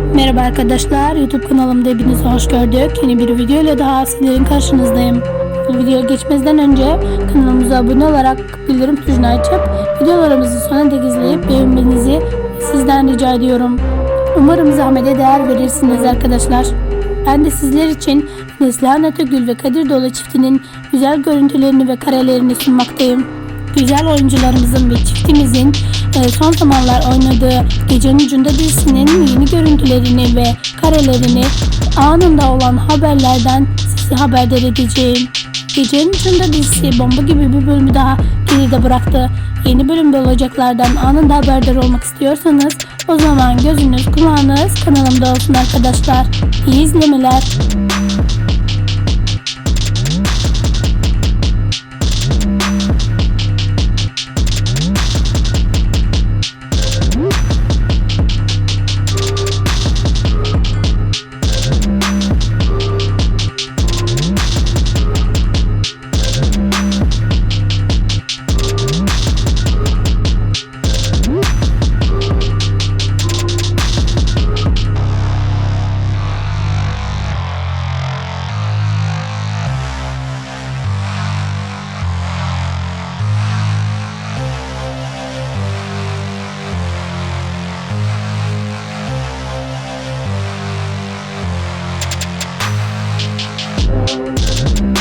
Merhaba arkadaşlar, YouTube kanalımda hepinizi hoş gördük. Yeni bir video ile daha sizlerin karşınızdayım. Videoya geçmeden önce kanalımıza abone olarak bildirim tuşunu açıp videolarımızı sona dek izleyip beğenmenizi sizden rica ediyorum. Umarım zahmete değer verirsiniz arkadaşlar. Ben de sizler için Neslihan Atagül ve Kadir Dolu çiftinin güzel görüntülerini ve karelerini sunmaktayım. Güzel oyuncularımızın ve çiftimizin e, son zamanlar oynadığı Gecenin Ucunda dizisinin yeni görüntülerini ve karelerini anında olan haberlerden sizi haberdar edeceğim. Gecenin Ucunda dizisi bomba gibi bir bölümü daha geride bıraktı. Yeni bölümde olacaklardan anında haberdar olmak istiyorsanız o zaman gözünüz kulağınız kanalımda olsun arkadaşlar. İyi izlemeler. Música